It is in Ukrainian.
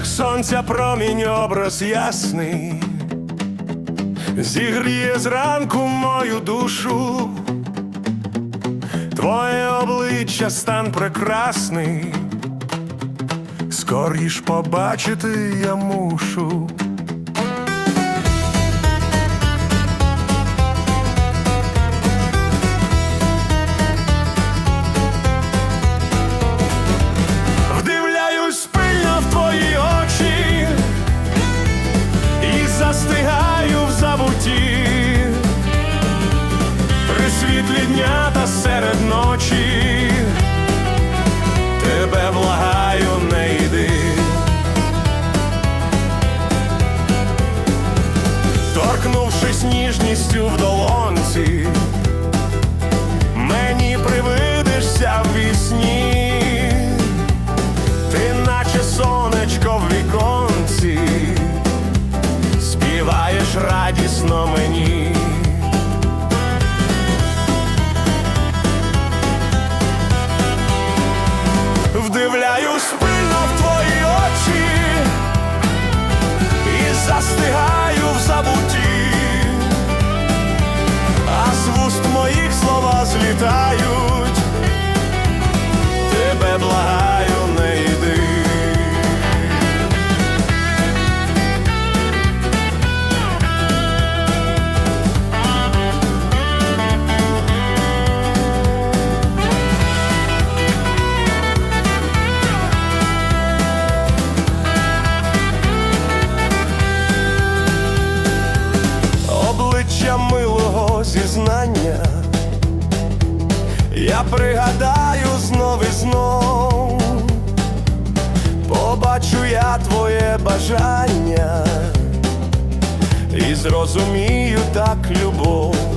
Як сонця промінь образ ясний, зігріє зранку мою душу, твоє обличчя стан прекрасний, скоріш побачити я мушу. Світлі дня та серед ночі. Тебе благаю, не йди. Торкнувшись ніжністю в долонці, мені привидишся в вісні. Ти наче сонечко в віконці, співаєш радісно мені. Я пригадаю знов і знов, побачу я твоє бажання і зрозумію так любов.